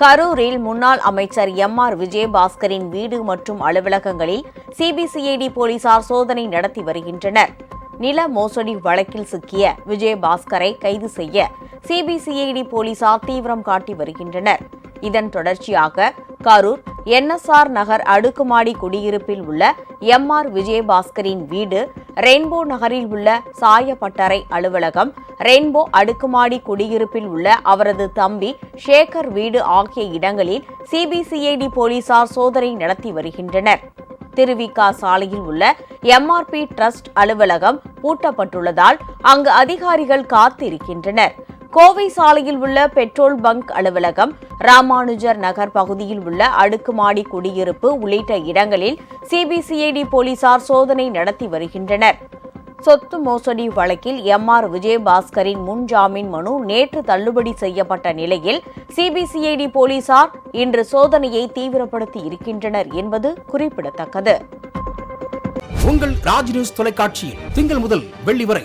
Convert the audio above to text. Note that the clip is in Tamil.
கரூரில் முன்னாள் அமைச்சர் எம் ஆர் விஜயபாஸ்கரின் வீடு மற்றும் அலுவலகங்களில் சிபிசிஐடி போலீசார் சோதனை நடத்தி வருகின்றனர். நில மோசடி வழக்கில் சிக்கிய விஜயபாஸ்கரை கைது செய்ய சிபிசிஐடி போலீசார் தீவிரம் காட்டி வருகின்றனர். இதன் தொடர்ச்சியாக கரூர் என்எஸ்ஆர் நகர் அடுக்குமாடி குடியிருப்பில் உள்ள எம் ஆர் விஜயபாஸ்கரின் வீடு ரெயின்போ நகரில் உள்ள சாயப்பட்டறை அலுவலகம் ரெயின்போ அடுக்குமாடி குடியிருப்பில் உள்ள அவரது தம்பி ஷேகர் வீடு ஆகிய இடங்களில் சிபிசிஐடி போலீசார் சோதனை நடத்தி வருகின்றனர். திருவிகா சாலையில் உள்ள எம்ஆர்பி ட்ரஸ்ட் அலுவலகம் பூட்டப்பட்டுள்ளதால் அங்கு அதிகாரிகள் காத்திருக்கின்றனர். கோவை சாலையில் உள்ள பெட்ரோல் பங்க் அலுவலகம் ராமானுஜர் நகர் பகுதியில் உள்ள அடுக்குமாடி குடியிருப்பு உள்ளிட்ட இடங்களில் சிபிசிஐடி போலீசார் சோதனை நடத்தி வருகின்றனர். சொத்து மோசடி வழக்கில் எம் ஆர் விஜயபாஸ்கரின் முன் ஜாமீன் மனு நேற்று தள்ளுபடி செய்யப்பட்ட நிலையில் சிபிசிஐடி போலீசார் இன்று சோதனையை தீவிரப்படுத்தி இருக்கின்றனர் என்பது குறிப்பிடத்தக்கது. உங்கள் ராஜ் நியூஸ் தொலைக்காட்சியில் திங்கள் முதல் வெள்ளி வரை